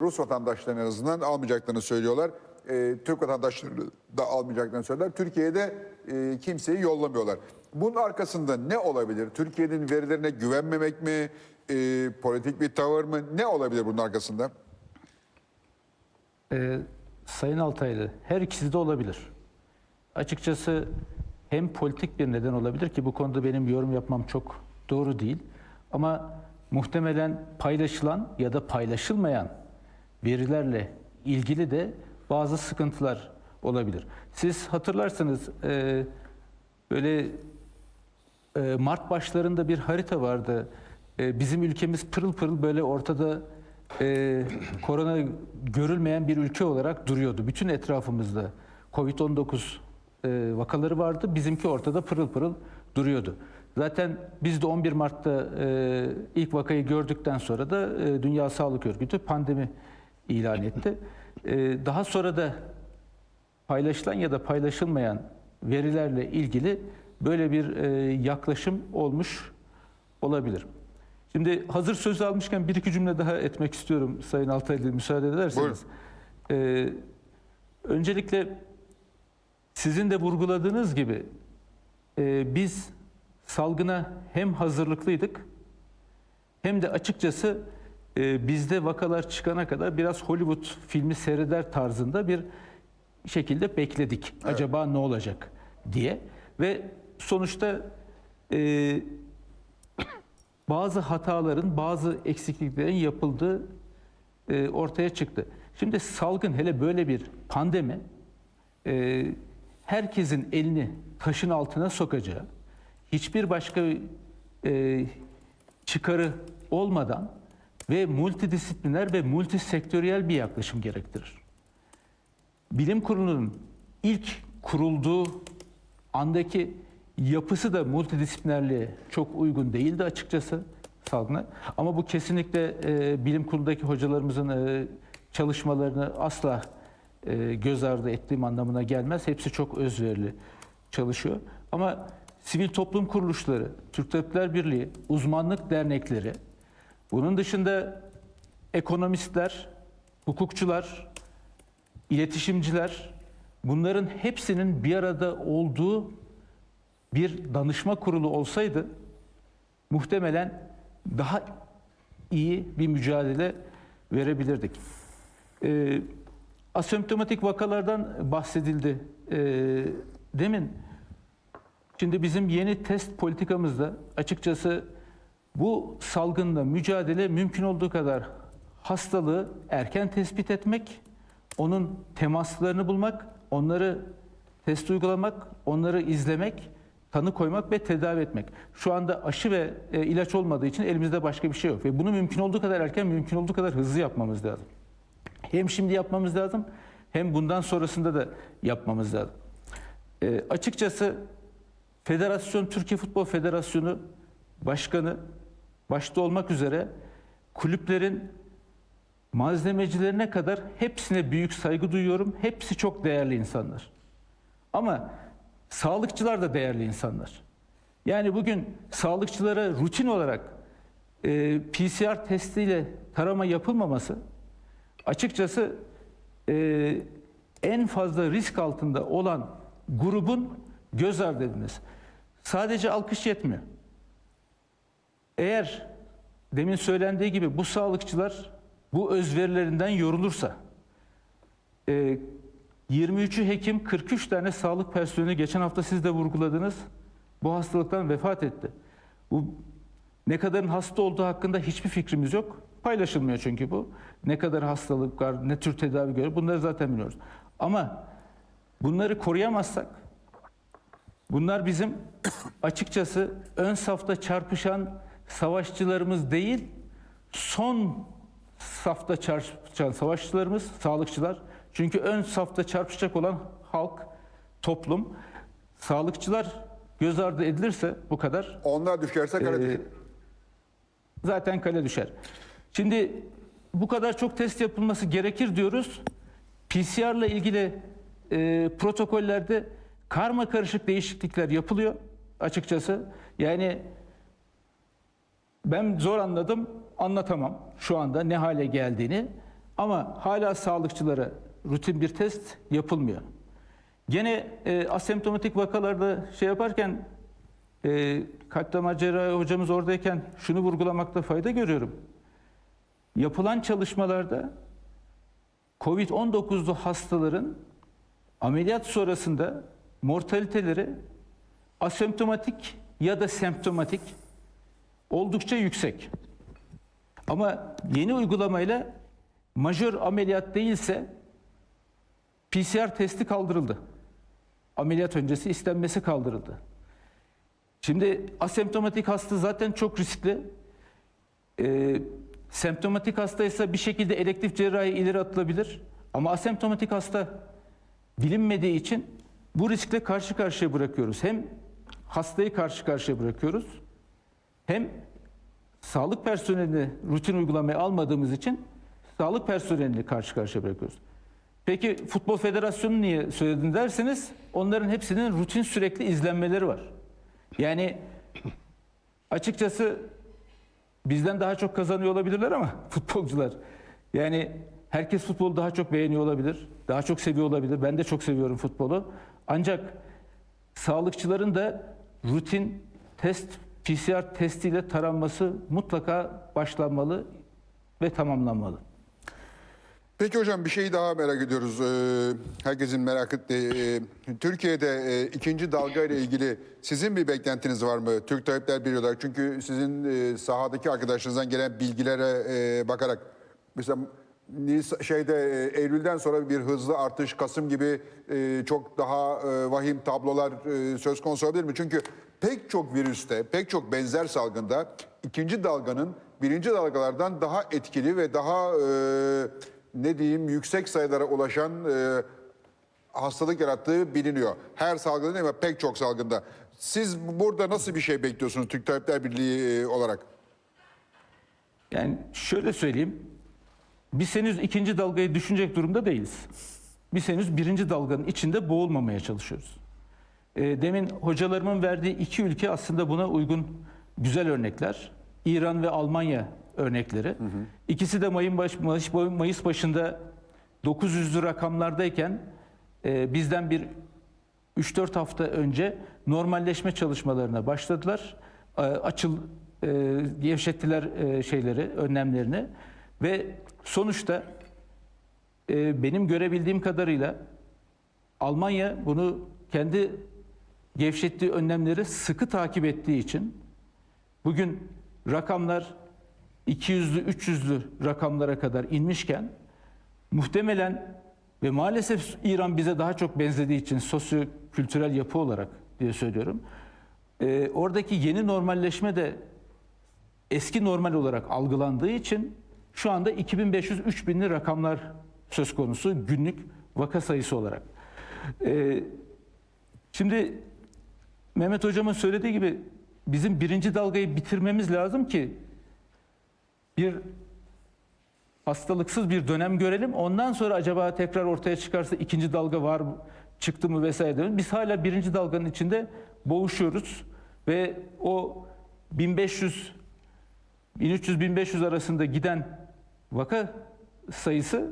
Rus vatandaşlarının en azından almayacaklarını söylüyorlar. Ee, Türk vatandaşlarını da almayacaklarını söylüyorlar. Türkiye'de e, kimseyi yollamıyorlar. Bunun arkasında ne olabilir? Türkiye'nin verilerine güvenmemek mi? E, politik bir tavır mı? Ne olabilir bunun arkasında? Ee, Sayın Altaylı, her ikisi de olabilir. Açıkçası hem politik bir neden olabilir ki bu konuda benim yorum yapmam çok doğru değil. Ama muhtemelen paylaşılan ya da paylaşılmayan verilerle ilgili de bazı sıkıntılar olabilir. Siz hatırlarsanız e, böyle e, Mart başlarında bir harita vardı. E, bizim ülkemiz pırıl pırıl böyle ortada e, korona görülmeyen bir ülke olarak duruyordu. Bütün etrafımızda Covid-19 e, vakaları vardı. Bizimki ortada pırıl pırıl duruyordu. Zaten biz de 11 Mart'ta e, ilk vakayı gördükten sonra da e, Dünya Sağlık Örgütü pandemi ilan etti. E, daha sonra da paylaşılan ya da paylaşılmayan verilerle ilgili böyle bir e, yaklaşım olmuş olabilir. Şimdi hazır sözü almışken bir iki cümle daha etmek istiyorum Sayın Altaylı müsaade ederseniz. E, öncelikle sizin de vurguladığınız gibi e, biz salgına hem hazırlıklıydık hem de açıkçası e, bizde vakalar çıkana kadar biraz Hollywood filmi seyreder tarzında bir şekilde bekledik. Acaba ne olacak diye ve sonuçta e, bazı hataların, bazı eksikliklerin yapıldığı e, ortaya çıktı. Şimdi salgın hele böyle bir pandemi e, herkesin elini taşın altına sokacağı, hiçbir başka e, çıkarı olmadan ve multidisipliner ve multisektöriyel bir yaklaşım gerektirir. Bilim kurulunun ilk kurulduğu andaki yapısı da multidisiplinerliğe çok uygun değildi açıkçası salgına. Ama bu kesinlikle e, bilim kurulundaki hocalarımızın e, çalışmalarını asla e, göz ardı ettiğim anlamına gelmez. Hepsi çok özverili çalışıyor. Ama sivil toplum kuruluşları, Türk Tabipler Birliği, uzmanlık dernekleri, bunun dışında ekonomistler, hukukçular, iletişimciler, bunların hepsinin bir arada olduğu bir danışma kurulu olsaydı muhtemelen daha iyi bir mücadele verebilirdik. Ee, asemptomatik vakalardan bahsedildi ee, demin. Şimdi bizim yeni test politikamızda açıkçası bu salgınla mücadele mümkün olduğu kadar hastalığı erken tespit etmek, onun temaslarını bulmak, onları test uygulamak, onları izlemek, tanı koymak ve tedavi etmek. Şu anda aşı ve e, ilaç olmadığı için elimizde başka bir şey yok ve bunu mümkün olduğu kadar erken, mümkün olduğu kadar hızlı yapmamız lazım. Hem şimdi yapmamız lazım, hem bundan sonrasında da yapmamız lazım. E, açıkçası Federasyon Türkiye Futbol Federasyonu Başkanı başta olmak üzere kulüplerin malzemecilerine kadar hepsine büyük saygı duyuyorum. Hepsi çok değerli insanlar. Ama sağlıkçılar da değerli insanlar. Yani bugün sağlıkçılara rutin olarak e, PCR testiyle tarama yapılmaması açıkçası e, en fazla risk altında olan grubun göz ardı edilmesi. Sadece alkış yetmiyor. Eğer demin söylendiği gibi bu sağlıkçılar bu özverilerinden yorulursa e, 23'ü hekim 43 tane sağlık personeli geçen hafta siz de vurguladınız bu hastalıktan vefat etti. Bu ne kadarın hasta olduğu hakkında hiçbir fikrimiz yok. Paylaşılmıyor çünkü bu. Ne kadar hastalık var, ne tür tedavi görüyor bunları zaten biliyoruz. Ama bunları koruyamazsak bunlar bizim açıkçası ön safta çarpışan savaşçılarımız değil, son safta çarpışan savaşçılarımız, sağlıkçılar. Çünkü ön safta çarpışacak olan halk, toplum, sağlıkçılar göz ardı edilirse bu kadar Onlar düşerse kale Ee, düşer. zaten kale düşer. Şimdi bu kadar çok test yapılması gerekir diyoruz. PCR ile ilgili e, protokollerde karma karışık değişiklikler yapılıyor açıkçası. Yani ben zor anladım, anlatamam şu anda ne hale geldiğini. Ama hala sağlıkçılara rutin bir test yapılmıyor. Gene e, asemptomatik vakalarda şey yaparken e, kalp damar cerrahi hocamız oradayken şunu vurgulamakta fayda görüyorum. Yapılan çalışmalarda COVID-19'lu hastaların ameliyat sonrasında mortaliteleri asemptomatik ya da semptomatik oldukça yüksek. Ama yeni uygulamayla majör ameliyat değilse PCR testi kaldırıldı. Ameliyat öncesi istenmesi kaldırıldı. Şimdi asemptomatik hasta zaten çok riskli. Ee, semptomatik hastaysa bir şekilde elektif cerrahi ileri atılabilir. Ama asemptomatik hasta bilinmediği için bu riskle karşı karşıya bırakıyoruz. Hem hastayı karşı karşıya bırakıyoruz hem sağlık personelini rutin uygulamaya almadığımız için sağlık personelini karşı karşıya bırakıyoruz. Peki Futbol Federasyonu niye söyledin derseniz onların hepsinin rutin sürekli izlenmeleri var. Yani açıkçası bizden daha çok kazanıyor olabilirler ama futbolcular. Yani herkes futbolu daha çok beğeniyor olabilir, daha çok seviyor olabilir. Ben de çok seviyorum futbolu. Ancak sağlıkçıların da rutin test, PCR testiyle taranması mutlaka başlanmalı ve tamamlanmalı. Peki hocam bir şey daha merak ediyoruz. Ee, herkesin merak ettiği. e, Türkiye'de e, ikinci dalga ile ilgili sizin bir beklentiniz var mı? Türk Tabipler Birliği olarak. Çünkü sizin e, sahadaki arkadaşlarınızdan gelen bilgilere bakarak mesela Nis- şeyde e, Eylül'den sonra bir hızlı artış Kasım gibi e, çok daha e, vahim tablolar e, söz konusu olabilir mi? Çünkü pek çok virüste, pek çok benzer salgında ikinci dalganın birinci dalgalardan daha etkili ve daha e, ne diyeyim yüksek sayılara ulaşan e, hastalık yarattığı biliniyor. Her salgında değil ama pek çok salgında. Siz burada nasıl bir şey bekliyorsunuz Türk Tabipler Birliği e, olarak? Yani şöyle söyleyeyim. Biz henüz ikinci dalgayı düşünecek durumda değiliz. Biz henüz birinci dalganın içinde boğulmamaya çalışıyoruz. Ee, demin hocalarımın verdiği iki ülke aslında buna uygun güzel örnekler. İran ve Almanya örnekleri. İkisi de Mayın baş, Mayıs, Mayıs başında 900'lü rakamlardayken e, bizden bir 3-4 hafta önce normalleşme çalışmalarına başladılar. E, Açıl e, gevşettiler e, şeyleri, önlemlerini ve sonuçta e, benim görebildiğim kadarıyla Almanya bunu kendi gevşettiği önlemleri sıkı takip ettiği için bugün rakamlar 200'lü 300'lü rakamlara kadar inmişken muhtemelen ve maalesef İran bize daha çok benzediği için sosyo-kültürel yapı olarak diye söylüyorum. e, oradaki yeni normalleşme de eski normal olarak algılandığı için şu anda 2500-3000'li rakamlar söz konusu günlük vaka sayısı olarak. Ee, şimdi Mehmet Hocam'ın söylediği gibi bizim birinci dalgayı bitirmemiz lazım ki bir hastalıksız bir dönem görelim. Ondan sonra acaba tekrar ortaya çıkarsa ikinci dalga var mı, çıktı mı vesaire diyoruz. Biz hala birinci dalganın içinde boğuşuyoruz ve o 1500 1300-1500 arasında giden vaka sayısı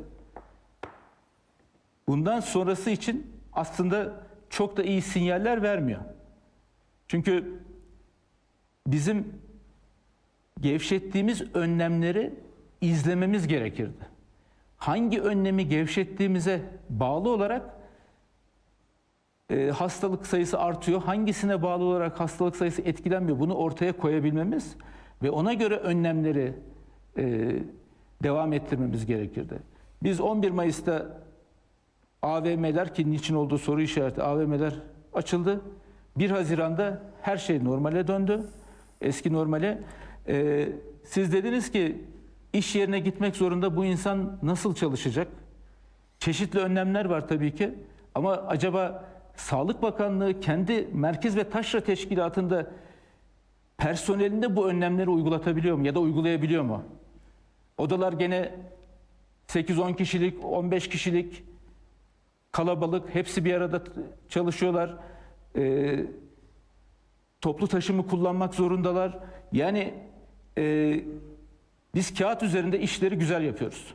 bundan sonrası için aslında çok da iyi sinyaller vermiyor. Çünkü bizim gevşettiğimiz önlemleri izlememiz gerekirdi. Hangi önlemi gevşettiğimize bağlı olarak e, hastalık sayısı artıyor, hangisine bağlı olarak hastalık sayısı etkilenmiyor bunu ortaya koyabilmemiz ve ona göre önlemleri e, devam ettirmemiz gerekirdi. Biz 11 Mayıs'ta AVM'ler ki niçin olduğu soru işareti AVM'ler açıldı. 1 Haziran'da her şey normale döndü. Eski normale. E, siz dediniz ki iş yerine gitmek zorunda bu insan nasıl çalışacak? Çeşitli önlemler var tabii ki. Ama acaba Sağlık Bakanlığı kendi merkez ve taşra teşkilatında personelinde bu önlemleri uygulatabiliyor mu ya da uygulayabiliyor mu? Odalar gene 8-10 kişilik, 15 kişilik kalabalık, hepsi bir arada çalışıyorlar. Ee, toplu taşımı kullanmak zorundalar. Yani e, biz kağıt üzerinde işleri güzel yapıyoruz.